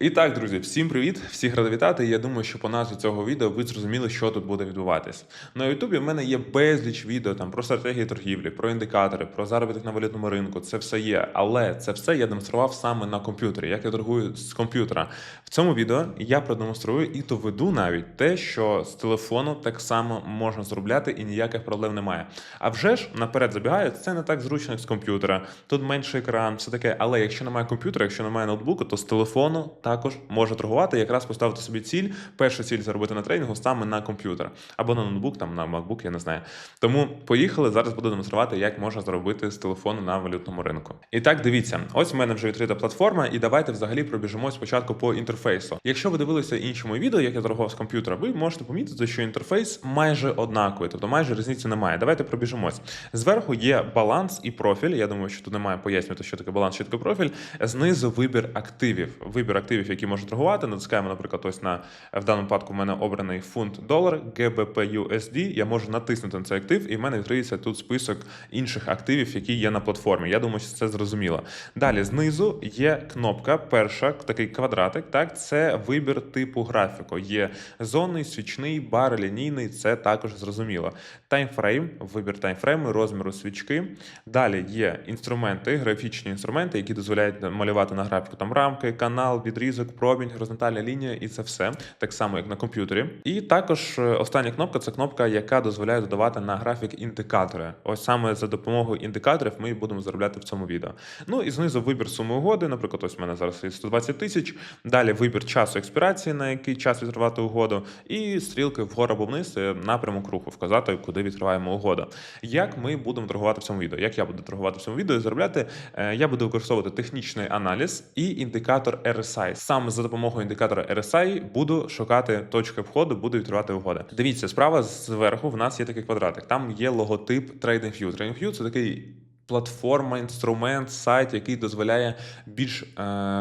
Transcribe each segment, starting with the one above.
І так, друзі, всім привіт! Всіх рада вітати. Я думаю, що по назві цього відео ви зрозуміли, що тут буде відбуватись. На Ютубі в мене є безліч відео там про стратегії торгівлі, про індикатори, про заробіток на валютному ринку. Це все є. Але це все я демонстрував саме на комп'ютері, як я торгую з комп'ютера. В цьому відео я продемонструю і доведу навіть те, що з телефону так само можна зробляти і ніяких проблем немає. А вже ж наперед забігаю, це не так зручно, як з комп'ютера. Тут менший екран, все таке. Але якщо немає комп'ютера, якщо немає ноутбуку, то з телефону також може торгувати, якраз поставити собі ціль. Перша ціль заробити на тренінгу саме на комп'ютер або на ноутбук, там на MacBook, я не знаю. Тому поїхали. Зараз буду демонструвати, як можна зробити з телефону на валютному ринку. І так, дивіться, ось в мене вже відкрита платформа, і давайте взагалі пробіжимо спочатку по інтерфейсу. Якщо ви дивилися інші мої відео, як я торгував з комп'ютера, ви можете помітити, що інтерфейс майже однаковий, тобто майже різниці немає. Давайте пробіжимось. Зверху є баланс і профіль. Я думаю, що тут немає пояснювати, що таке баланс, що таке профіль. Знизу вибір активів. Вибір активів, які можна торгувати. Натискаємо, наприклад, ось на в даному випадку в мене обраний фунт долар, GBP USD. Я можу натиснути на цей актив, і в мене відкриється тут список інших активів, які є на платформі. Я думаю, що це зрозуміло. Далі знизу є кнопка, перша, такий квадратик. Так, це вибір типу графіку. Є зонний, свічний, бар, лінійний. Це також зрозуміло. Таймфрейм, вибір таймфрейму, розміру свічки. Далі є інструменти, графічні інструменти, які дозволяють малювати на графіку там рамки, канал, відрізок, промінь, горизонтальна лінія, і це все так само, як на комп'ютері. І також е, остання кнопка це кнопка, яка дозволяє додавати на графік індикатори. Ось саме за допомогою індикаторів ми будемо заробляти в цьому відео. Ну і знизу вибір суми угоди. Наприклад, ось в мене зараз є 120 тисяч. Далі вибір часу експірації, на який час відкривати угоду, і стрілки вгору або вниз напрямок руху, вказати, куди відкриваємо угоду. Як ми будемо торгувати в цьому відео? Як я буду торгувати в цьому відео і заробляти? Е, Я буду використовувати технічний аналіз і індикатор RSI. Саме за допомогою індикатора RSI буду шукати точки входу, буду відкривати угоди. Дивіться, справа зверху в нас є такий квадратик. Там є логотип TradingView. TradingView – це такий. Платформа, інструмент, сайт, який дозволяє більш е,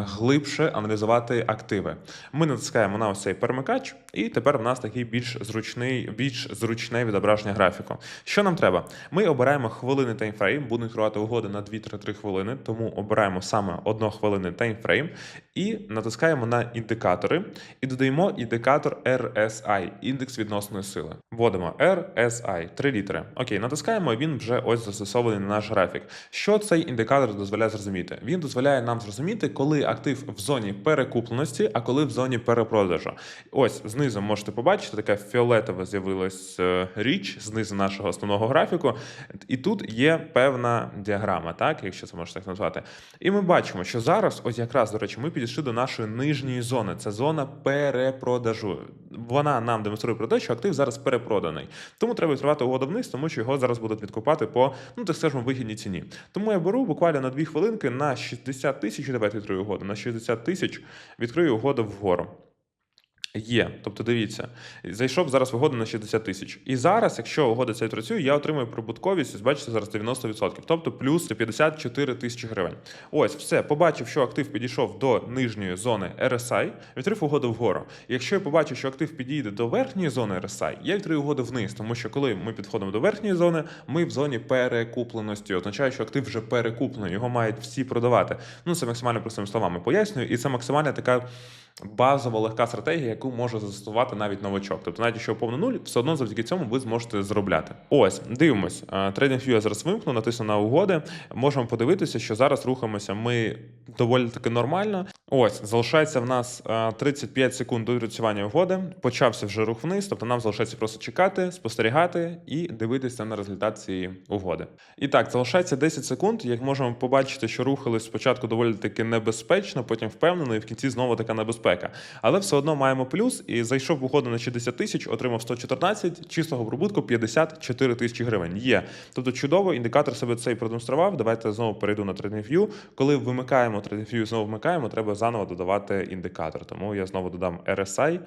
глибше аналізувати активи. Ми натискаємо на ось цей перемикач, і тепер в нас такий більш зручний, більш зручне відображення графіку. Що нам треба? Ми обираємо хвилини таймфрейм, будемо відкривати угоди на 2-3 хвилини, тому обираємо саме 1 хвилини таймфрейм і натискаємо на індикатори і додаємо індикатор RSI, індекс відносної сили. Вводимо RSI, 3 літери. Окей, натискаємо, він вже ось застосований на наш графік. Що цей індикатор дозволяє зрозуміти? Він дозволяє нам зрозуміти, коли актив в зоні перекупленості, а коли в зоні перепродажу. Ось знизу можете побачити, така фіолетова з'явилась е, річ знизу нашого основного графіку. І тут є певна діаграма, так, якщо це можна так назвати. І ми бачимо, що зараз, ось якраз, до речі, ми підійшли до нашої нижньої зони. Це зона перепродажу. Вона нам демонструє про те, що актив зараз перепроданий. Тому треба відкривати угоду вниз, тому що його зараз будуть відкупати по, ну так скажемо, вигідній ціні. Тому я беру буквально на 2 хвилинки на 60 тисяч, давайте відкрию угоду, на 60 тисяч відкрию угоду вгору. Є, тобто дивіться, зайшов зараз вигода на 60 тисяч. І зараз, якщо угода ця працює, я отримую прибутковість, ось бачите, зараз 90%, тобто плюс 54 тисячі гривень. Ось, все, побачив, що актив підійшов до нижньої зони RSI, відкрив угоду вгору. Якщо я побачу, що актив підійде до верхньої зони RSI, я відкрию угоду вниз, тому що коли ми підходимо до верхньої зони, ми в зоні перекупленості. Означає, що актив вже перекуплений, його мають всі продавати. Ну, це максимально простими словами пояснюю, і це максимальна така. Базова легка стратегія, яку може застосувати навіть новачок. Тобто, навіть якщо повно нуль, все одно завдяки цьому ви зможете заробляти. Ось, дивимось. TradingView я зараз вимкну, натисну на угоди. Можемо подивитися, що зараз рухаємося ми доволі таки нормально. Ось, залишається в нас 35 секунд до відпрацювання угоди. Почався вже рух вниз, тобто нам залишається просто чекати, спостерігати і дивитися на результат цієї угоди. І так, залишається 10 секунд. Як можемо побачити, що рухались спочатку доволі таки небезпечно, потім впевнено, і в кінці знову така небезпека. Але все одно маємо плюс і зайшов в угоду на 60 тисяч, отримав 114, чистого прибутку 54 тисячі гривень. Є. Тобто чудово, індикатор себе цей продемонстрував. Давайте знову перейду на TradingView. Коли вимикаємо TradingView, знову вмикаємо, треба заново додавати індикатор. Тому я знову додам RSI.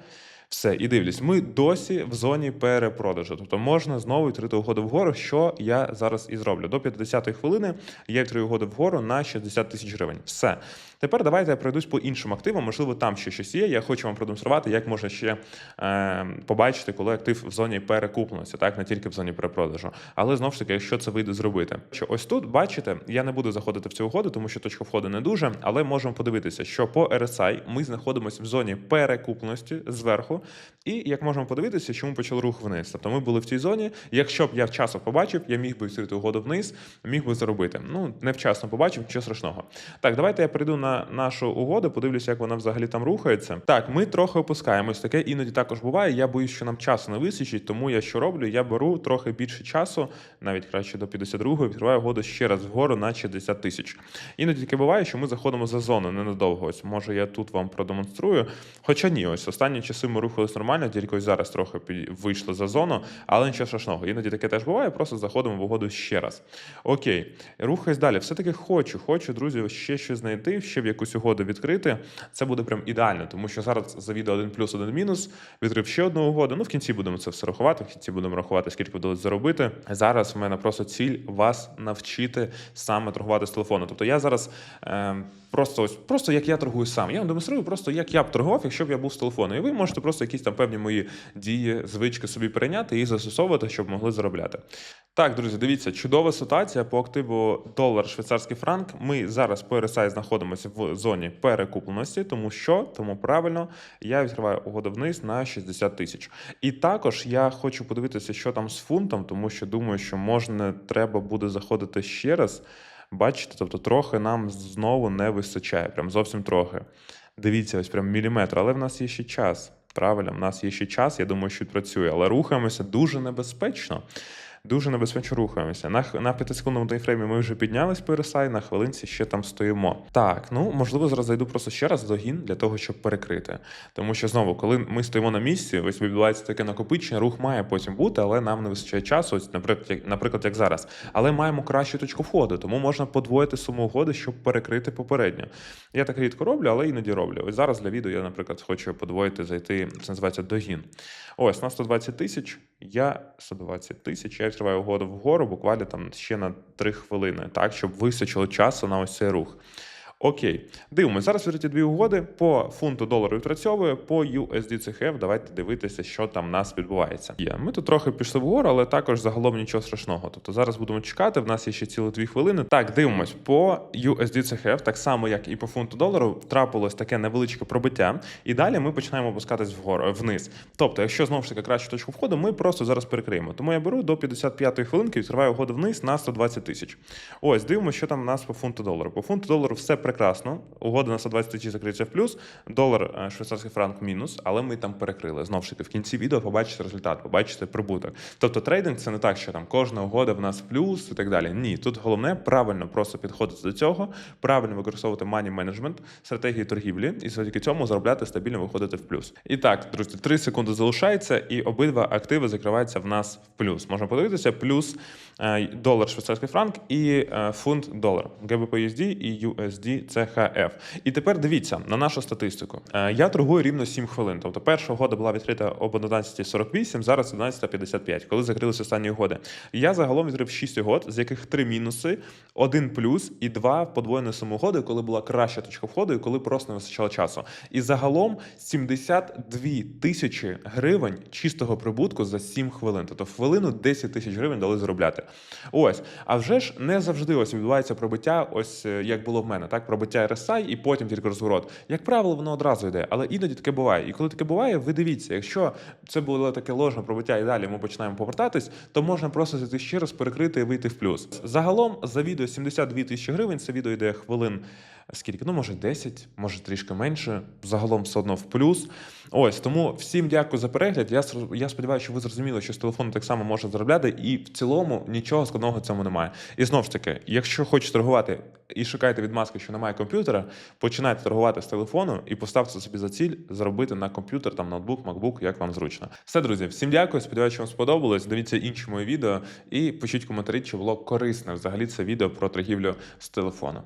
Все, і дивлюсь, ми досі в зоні перепродажу. Тобто можна знову відкрити угоду вгору, що я зараз і зроблю. До 50-ї хвилини я відкрию угоду вгору на 60 тисяч гривень. Все. Тепер давайте я пройдусь по іншим активам. Можливо, там ще щось є. Я хочу вам продемонструвати, як можна ще е, побачити, коли актив в зоні перекупленості, так не тільки в зоні перепродажу. Але знову ж таки, якщо це вийде зробити, що ось тут бачите, я не буду заходити в цю угоду, тому що точка входу не дуже, але можемо подивитися, що по RSI ми знаходимося в зоні перекупленості зверху. І як можемо подивитися, чому почав рух вниз. Тобто ми були в цій зоні. Якщо б я вчасно побачив, я міг би відкрити угоду вниз, міг би заробити. Ну невчасно побачив, нічого страшного. Так, давайте я прийду на нашу угоду, подивлюся, як вона взагалі там рухається. Так, ми трохи опускаємось. Таке іноді також буває. Я боюсь, що нам часу не вистачить, тому я що роблю? Я беру трохи більше часу, навіть краще до 52-го, відкриваю угоду ще раз вгору на 60 тисяч. Іноді таке буває, що ми заходимо за зону ненадовго. Ось може я тут вам продемонструю. Хоча ні, ось останні часи ми рухались нормально, тільки ось зараз трохи вийшли за зону, але нічого страшного. Іноді таке теж буває, просто заходимо в угоду ще раз. Окей, рухаюсь далі. Все-таки хочу, хочу, друзі, ще щось знайти, ще в якусь угоду відкрити. Це буде прям ідеально, тому що зараз за відео один плюс, один мінус. Відкрив ще одну угоду. Ну, в кінці будемо це все рахувати. В кінці будемо рахувати, скільки вдалося заробити. Зараз в мене просто ціль вас навчити саме торгувати з телефону. Тобто я зараз е, просто ось просто як я торгую сам. Я вам демонструю просто, як я б торгував, якщо б я був з телефону. І ви можете просто якісь там певні мої дії, звички собі перейняти і застосовувати, щоб могли заробляти. Так, друзі, дивіться, чудова ситуація по активу долар швейцарський франк. Ми зараз по RSI знаходимося в зоні перекупленості, тому що тому правильно я відкриваю угоду вниз на 60 тисяч. І також я хочу подивитися, що там з фунтом, тому що думаю, що можна треба буде заходити ще раз. Бачите, тобто трохи нам знову не вистачає, прям зовсім трохи. Дивіться, ось прям міліметр, але в нас є ще час. Правильно, в нас є ще час, я думаю, що працює, але рухаємося дуже небезпечно. Дуже небезпечно рухаємося. На, на 5-секундному таймфреймі ми вже піднялись по RSI, на хвилинці ще там стоїмо. Так, ну можливо, зараз зайду просто ще раз догін для того, щоб перекрити. Тому що знову, коли ми стоїмо на місці, ось відбувається таке накопичення, рух має потім бути, але нам не вистачає часу, ось, наприклад, як, наприклад, як зараз. Але маємо кращу точку входу, тому можна подвоїти суму угоди, щоб перекрити попередньо. Я так рідко роблю, але іноді роблю. Ось зараз для відео я, наприклад, хочу подвоїти, зайти, це називається догін. Ось на 120 тисяч, я 120 тисяч, я відкриваю угоду вгору, буквально там ще на 3 хвилини, так, щоб вистачило часу на ось цей рух. Окей, дивимося. Зараз відкриті дві угоди по фунту долару відпрацьовує, по USD CHF. Давайте дивитися, що там в нас відбувається. Є. Ми тут трохи пішли вгору, але також загалом нічого страшного. Тобто зараз будемо чекати. В нас є ще цілі дві хвилини. Так, дивимось по USD CHF, так само як і по фунту долару, трапилось таке невеличке пробиття, і далі ми починаємо опускатись вгору вниз. Тобто, якщо знову ж таки кращу точку входу, ми просто зараз перекриємо. Тому я беру до 55-ї хвилинки, відкриваю угоду вниз на 120 тисяч. Ось, дивимося, що там у нас по фунту долару. По фунту долару все прекрасно. Угода на 120 тисяч закриється в плюс, долар е, швейцарський франк мінус, але ми там перекрили. Знову ж таки, в кінці відео побачите результат, побачите прибуток. Тобто трейдинг це не так, що там кожна угода в нас плюс і так далі. Ні, тут головне правильно просто підходити до цього, правильно використовувати money management, стратегії торгівлі, і завдяки цьому заробляти стабільно виходити в плюс. І так, друзі, 3 секунди залишається, і обидва активи закриваються в нас в плюс. Можна подивитися, плюс е, долар швейцарський франк і е, фунт долар, GBP-USD і USD CHF. І тепер дивіться на нашу статистику. Е, Я торгую рівно 7 хвилин. Тобто перша угода була відкрита об 11.48, зараз 11.55, коли закрилися останні угоди. Я загалом відкрив 6 угод, з яких 3 мінуси, 1 плюс і 2 подвоєні суму угоди, коли була краща точка входу і коли просто не вистачало часу. І загалом 72 тисячі гривень чистого прибутку за 7 хвилин. Тобто хвилину 10 тисяч гривень дали заробляти. Ось, а вже ж не завжди ось відбувається пробиття, ось е, як було в мене, так пробиття RSI і потім тільки розворот. Як правило, воно одразу йде, але іноді таке буває. І коли таке буває, ви дивіться, якщо це було таке ложне пробиття і далі ми починаємо повертатись, то можна просто зайти ще раз перекрити і вийти в плюс. Загалом за відео 72 тисячі гривень. Це відео йде хвилин. Скільки? Ну, може 10, може трішки менше. Загалом все одно в плюс. Ось тому всім дякую за перегляд. Я я сподіваюся, що ви зрозуміли, що з телефону так само можна заробляти, і в цілому нічого складного цьому немає. І знову ж таки, якщо хочете торгувати і шукаєте відмазки, що немає комп'ютера, починайте торгувати з телефону і поставте собі за ціль заробити на комп'ютер, там ноутбук, макбук, як вам зручно. Все, друзі, всім дякую. Сподіваюся, що вам сподобалось. Дивіться інші мої відео і пишіть коментарі, чи було корисне взагалі це відео про торгівлю з телефону.